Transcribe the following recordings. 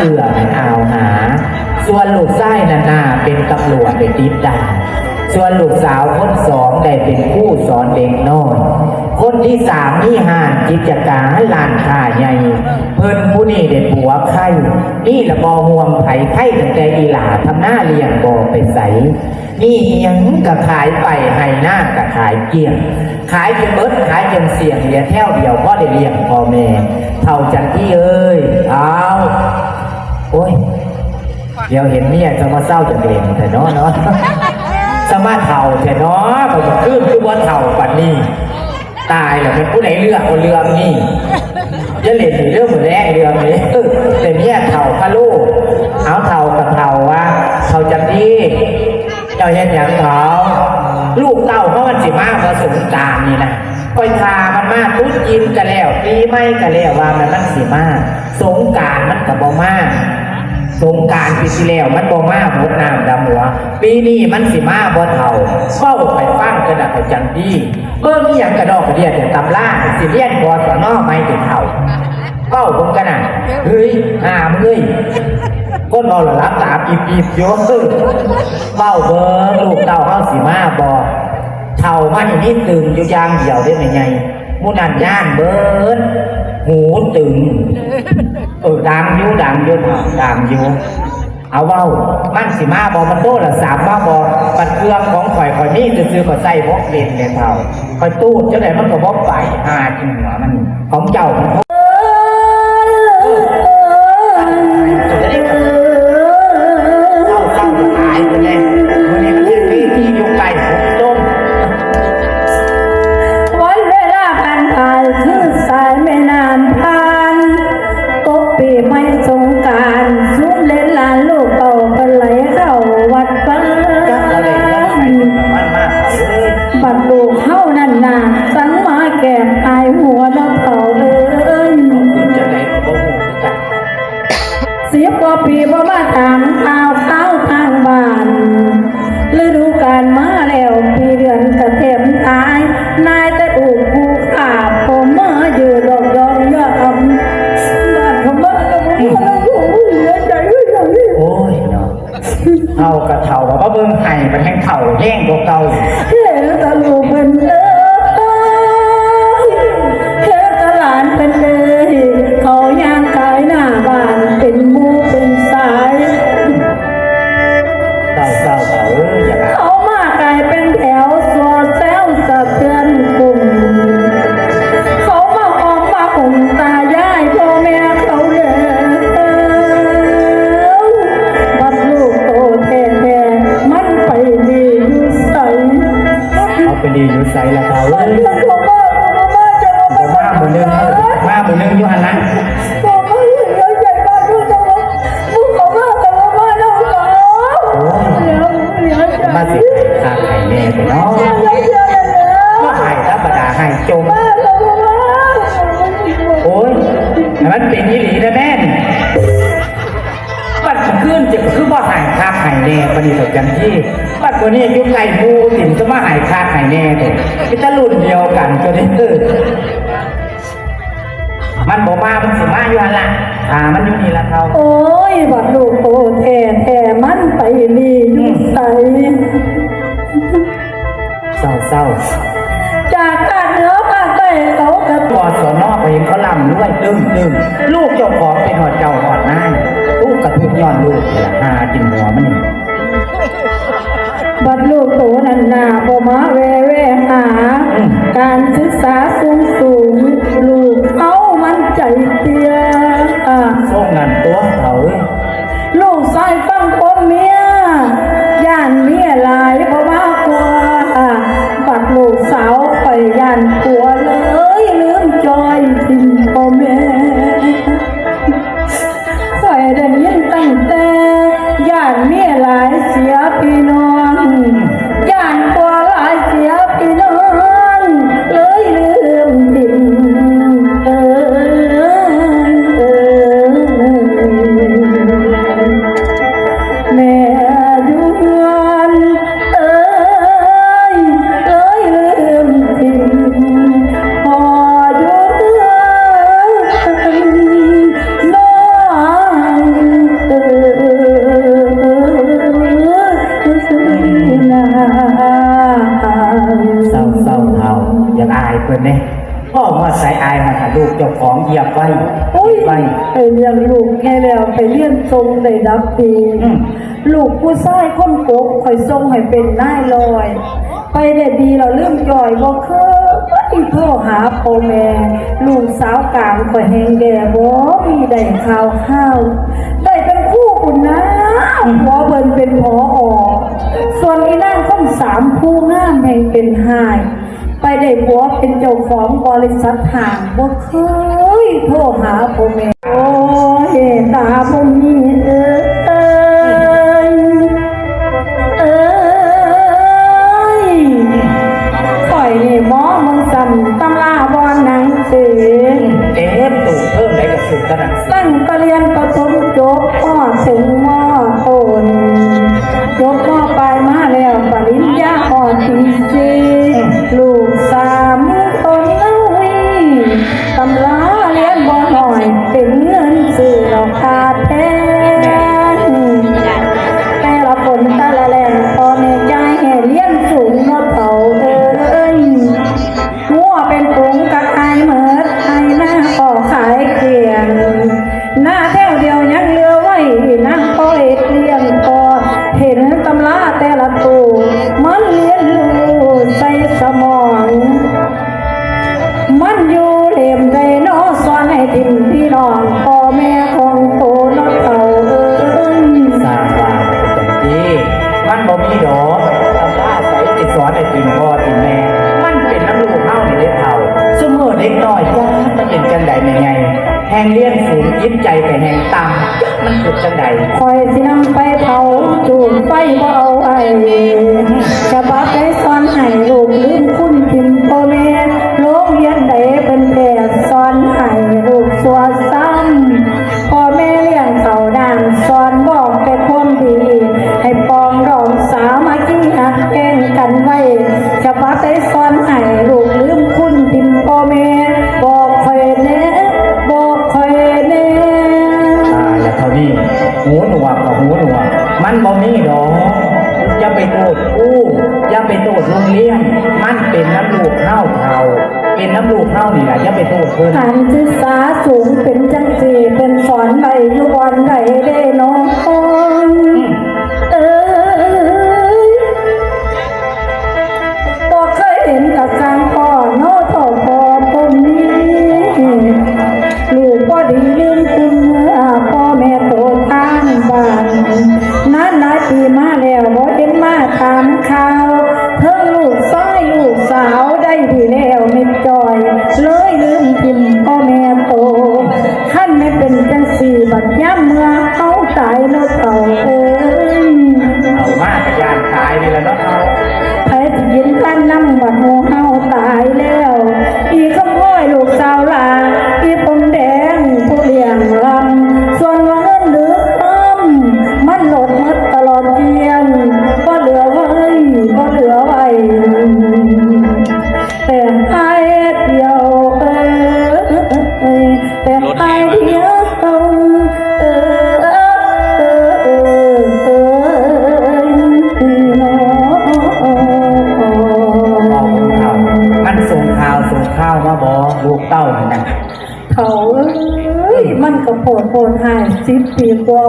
เอือให้อาวหา ส่วนลูกไส้นานาเป็นตำรวจไปติดด่าส่วนลูกสาวคนสองได้เป็นผู้สอนเด็กน้อยคนที่สามนี่ห่านกิจการลานค้าใหญ่ เพิ่นผู้นี่เด็ดผัวไข่นี่ละบอห่วงไผ่ไข่ตั้งแต่อีหลาทำหน้าเลี้ยงบอไปใสนี่เฮียงก็ขายไปให้หน้าก็ขายเกลี้ยง ขายจนเบิดขายจนเสี่ยงเหลือแท่วเดียวก็ได้เลี้ยงพ่อแม่เท่าจันที่เอ้ยเอา โอ้ย เดี๋ยวเห็นเมียจะมาเศร้าจะเด่นแต่เนาะเนาะสมาเท่าแต่เนาะผมก็คือคือว่าเท่าปันนี้ตายแล้วเป็นผู้ไหนเลือกคนเรื่องนี่จะเล่นในเรื่องเหมือนแรกเรื่องนี้เออแต่เนี่ยเท่าพะลูกเอาเท่ากับเท่าว่าเท่าจันที่เจ้าเห็นอย่างเขาลูกเต่าเขามันสิมาผสมกรารนี่นะคอยทามันมาทุกยินกันแล้วปีไม่กันแล้วว่ามันมันสิมาสงกรารมันกับบ่มา สงกรารปีที่แล้วมันบ่มาหมดน้ำดำหัว ปีนี้มันสิมาบ่เท่าเฝ้าไปฟังกระดาษจังดีเบิ่งอหย่างกระดอกกระเดียดแต่ตำล่าสิเรียนบอสนอไม่ถึงเท่าเฝ้าบิ่งกันน่ะเฮ้ยอ่ามงเอ้ยก้นเอาละรับตาปีปีบๆโยเฝ้าเบิ่งลูกเต่าเฮาสิมาบ่เท่ามันนี่ตึงอยู่ยางเดียวได้ไหมไงมูนันย่านเบิด หูตึงเออดังอยู่ดังอยู่ดังอยู่เอาเว้ามันสิมาบอมันโตละสามมาบอปัดเครื่องของข่อยข่อยนี่จะซื้อข่อยใส่พกเล่นเนี่ยเท่าข่อยตู้เจ้าไหนมันก็บอกไปหาจริงหัวมันของเจ้ามันากระเท่ากับว่าเบิ่งไห้มันแห้งเข่าแย่งกว่าเก่า เฮ้ตลก ดีอยู่ใส่ละเต่า มั เอ้ น ย จะเข้าบ้านเข้า บัดคนนี้อยู่ไกลบูติ่มจะมาหายคาไข่แน่เลยพิตารุ่นเดียวกันก็ได้เออมันบอกมามันสิมาอยู่หันละอ่ามันอยู่นี่ละเขาโอ้ยบัดลูกโตแท้แท้มันไปนี่อยู่ใสเศร้าเศร้าจากภาคเหนือภาคใต้เขากระพอสอนอไปเห็นเขาลำด้วยดึงดึงลูกเจ้าของเป็นหอดเจ้าหอดนายลูกกระทุกย้อนลูกเนี่ยหากินหัวมันนี่ บัดลูกโตนันนาบ่มาแวแวหา การศึกษาสูงายเพิ่นเด้พ่อมาใส่อายมาหาลูกเจ้าของเหยียบไปไปไปเลี้ยงลูกแค่แล้วไปเลี้ยงทรงได้รับปีลูกผู้ชายคนโกกคอยทรงให้เป็นนายลอย ไปได้ดีเราเรื่องจอยบ่เคยโทรหาพ่อแม่ลูกสาวกลางคอยแหงแก่บ่มีได้ข่าวข้าวได้เป็นคู่คุณนะหมอเบิ่นเป็นหมออส่วนอีนั่งคนสามคู่งามแห่งเป็นหาย ไปได้ผัวเป็นเจ้าของบริษัทห่างบ่เคยโทรหาผมเอแม่โอ้ยตาผม เป็นน้ำลูกเท่านี่แหละอย่าไปโทษเพิ่น การศึกษาสูงเป็นจังสีเป็นสอนใดอยู่วันใดเด้น้อง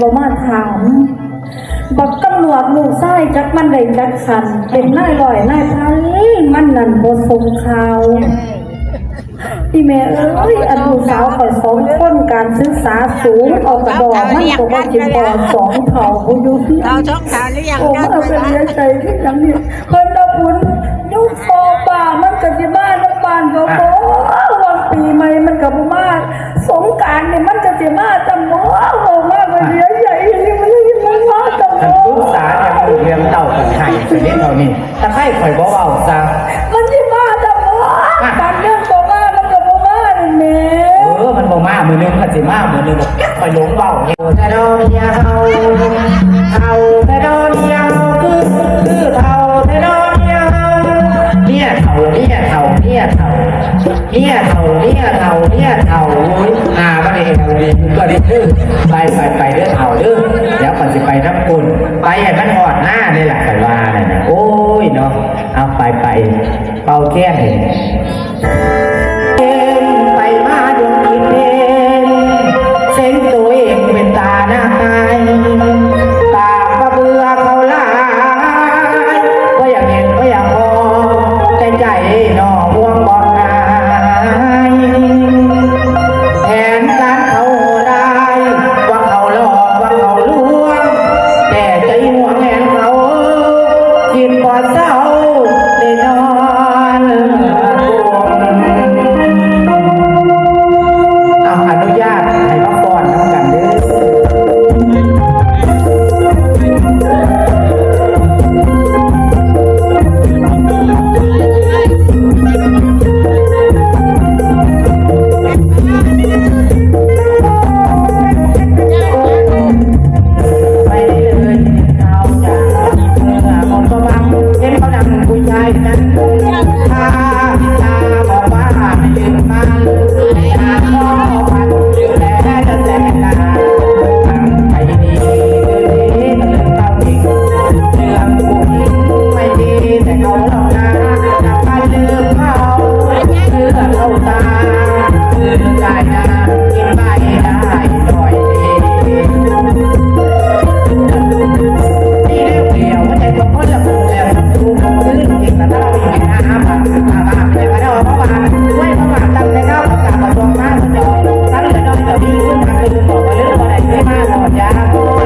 บ่มาถาม บักตำรวจลูกไส้จักมันได้จักขัน เป็นนายลอยนายพันมันนั่นบ่สมข่าวอีแม่เอ้ยอันลูกสาวข่อยสองคนการศึกษาสูงออกกระดอกมันก็บ่กินบ่สองเท่าบ่อยู่ที่เราช่องทางหรือยังโอ้มาเป็นเลี้ยงใจที่ยังนี่เพิ่นตะบุญยุคฟอป่ามันก็สิมาน้ำบานก็บ่วันปีใหม่มันก็บ่มาสงกรารนี่มันก็สิมาตะหมอโอ้มาเป็น เลี้ยงใหญ่นี่มันสิมามาตะหมท่านอปรึกษาอย่างลูกเลี้ยงเต้ากันไห้ไปเล่นเท่านี้แต่ใครข่อยบ่เว้าซะมันสิมาตะหมอการเรื่องบ่มามันก็บ่มานี่แม่เออมันบ่มามือนึงมันสิมามือนึงบอกข่อยหลงเว้าเนี่ยแต่ดอกยาวเท่าแต่ดอกยาวคือคือเท่าแต่ดอกยาวเนี่ยเท่าเนี่ยเท่าเนี่ยเท่าเนี่ยเท่าเนี่ยเท่าเนี่ยเท่าโอ้ยอ่า เห็นเอาดีก็ดีคือไปไปไปเด้อเอาเด้อเดี๋ยวก่อนจะไปน้ำกุลไปให้มันหอดหน้าเลยแหละแต่ว่านั่นน่ะโอ้ยเนาะเอาไปไปเป่าแก้ม อนุญาตให้มา Yeah.